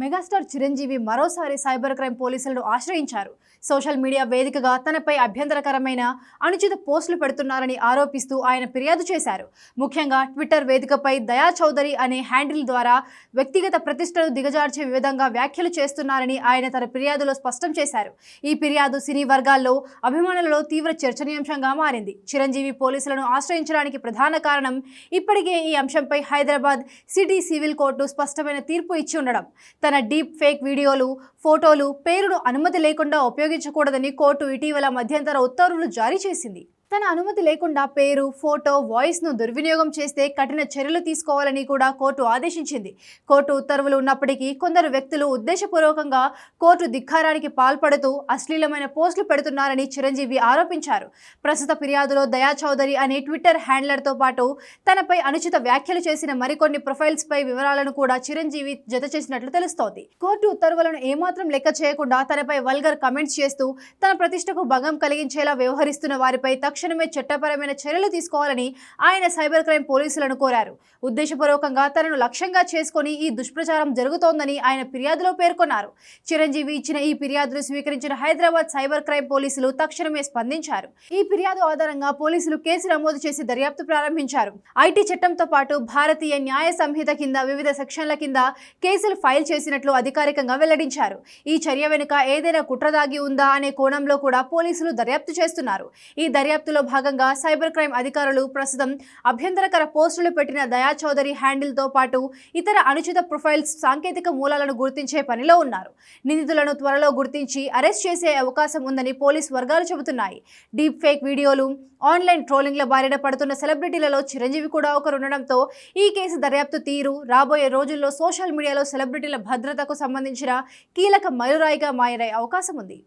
Megastar Chiranjeevi మరోసారి cyber crime పోలీసులను ఆశ్రయించారు. సోషల్ మీడియా వేదికగా తనపై అభ్యంతరకరమైన అనుచిత పోస్టులు పెడుతున్నారని ఆరోపిస్తూ ఆయన ఫిర్యాదు చేశారు. ముఖ్యంగా ట్విట్టర్ వేదికపై దయా చౌదరి అనే హ్యాండిల్ ద్వారా వ్యక్తిగత ప్రతిష్టను దిగజార్చే విధంగా వ్యాఖ్యలు చేస్తున్నారని ఆయన తన ఫిర్యాదులో స్పష్టం చేశారు. ఈ ఫిర్యాదు సినీ వర్గాల్లో అభిమానులలో తీవ్ర చర్చనీయాంశంగా మారింది. చిరంజీవి పోలీసులను ఆశ్రయించడానికి ప్రధాన కారణం ఇప్పటికే ఈ అంశంపై హైదరాబాద్ సిటీ సివిల్ కోర్టు స్పష్టమైన తీర్పు ఇచ్చి ఉండడం. తన డీప్ ఫేక్ వీడియోలు ఫోటోలు పేరును అనుమతి లేకుండా ఉపయోగించకూడదని కోర్టు ఇటీవల మధ్యంతర ఉత్తర్వులు జారీ చేసింది. తన అనుమతి లేకుండా పేరు ఫోటో వాయిస్ను దుర్వినియోగం చేస్తే కఠిన చర్యలు తీసుకోవాలని కూడా కోర్టు ఆదేశించింది. కోర్టు ఉత్తర్వులు ఉన్నప్పటికీ కొందరు వ్యక్తులు ఉద్దేశపూర్వకంగా కోర్టు ధిక్కారానికి పాల్పడుతూ అశ్లీలమైన పోస్టులు పెడుతున్నారని చిరంజీవి ఆరోపించారు. ప్రస్తుత ఫిర్యాదులో దయా చౌదరి అనే ట్విట్టర్ హ్యాండ్లర్తో పాటు తనపై అనుచిత వ్యాఖ్యలు చేసిన మరికొన్ని ప్రొఫైల్స్పై వివరాలను కూడా చిరంజీవి జత చేసినట్లు తెలుస్తోంది. కోర్టు ఉత్తర్వులను ఏమాత్రం లెక్క చేయకుండా తనపై వల్గర్ కమెంట్స్ చేస్తూ తన ప్రతిష్టకు భంగం కలిగించేలా వ్యవహరిస్తున్న వారిపై తక్షణమే చట్టపరమైన చర్యలు తీసుకోవాలని ఆయన సైబర్ క్రైమ్ పోలీసులను కోరారు. ఉద్దేశపూర్వకంగా తనను లక్ష్యంగా చేసుకొని ఈ దుష్ప్రచారం జరుగుతోందని ఆయన ఫిర్యాదులో పేర్కొన్నారు. చిరంజీవి ఇచ్చిన ఈ ఫిర్యాదును స్వీకరించిన హైదరాబాద్ సైబర్ క్రైమ్ పోలీసులు తక్షణమే స్పందించారు. ఈ ఫిర్యాదు ఆధారంగా పోలీసులు కేసు నమోదు చేసి దర్యాప్తు ప్రారంభించారు. ఐటీ చట్టంతో పాటు భారతీయ న్యాయ సంహిత కింద వివిధ సెక్షన్ల కింద కేసులు ఫైల్ చేసినట్లు అధికారికంగా వెల్లడించారు. ఈ చర్య వెనుక ఏదైనా కుట్ర దాగి ఉందా అనే కోణంలో కూడా పోలీసులు దర్యాప్తు చేస్తున్నారు. ఈ దర్యాప్తు దర్యాప్తులో భాగంగా సైబర్ క్రైమ్ అధికారులు ప్రస్తుతం అభ్యంతరకర పోస్టులు పెట్టిన దయా చౌదరి హ్యాండిల్తో పాటు ఇతర అనుచిత ప్రొఫైల్స్ సాంకేతిక మూలాలను గుర్తించే పనిలో ఉన్నారు. నిందితులను త్వరలో గుర్తించి అరెస్ట్ చేసే అవకాశం ఉందని పోలీస్ వర్గాలు చెబుతున్నాయి. డీప్ ఫేక్ వీడియోలు ఆన్లైన్ ట్రోలింగ్ల బారిన పడుతున్న సెలబ్రిటీలలో చిరంజీవి కూడా ఒకరు ఉండడంతో ఈ కేసు దర్యాప్తు తీరు రాబోయే రోజుల్లో సోషల్ మీడియాలో సెలబ్రిటీల భద్రతకు సంబంధించిన కీలక మైలురాయిగా మారే అవకాశం ఉంది.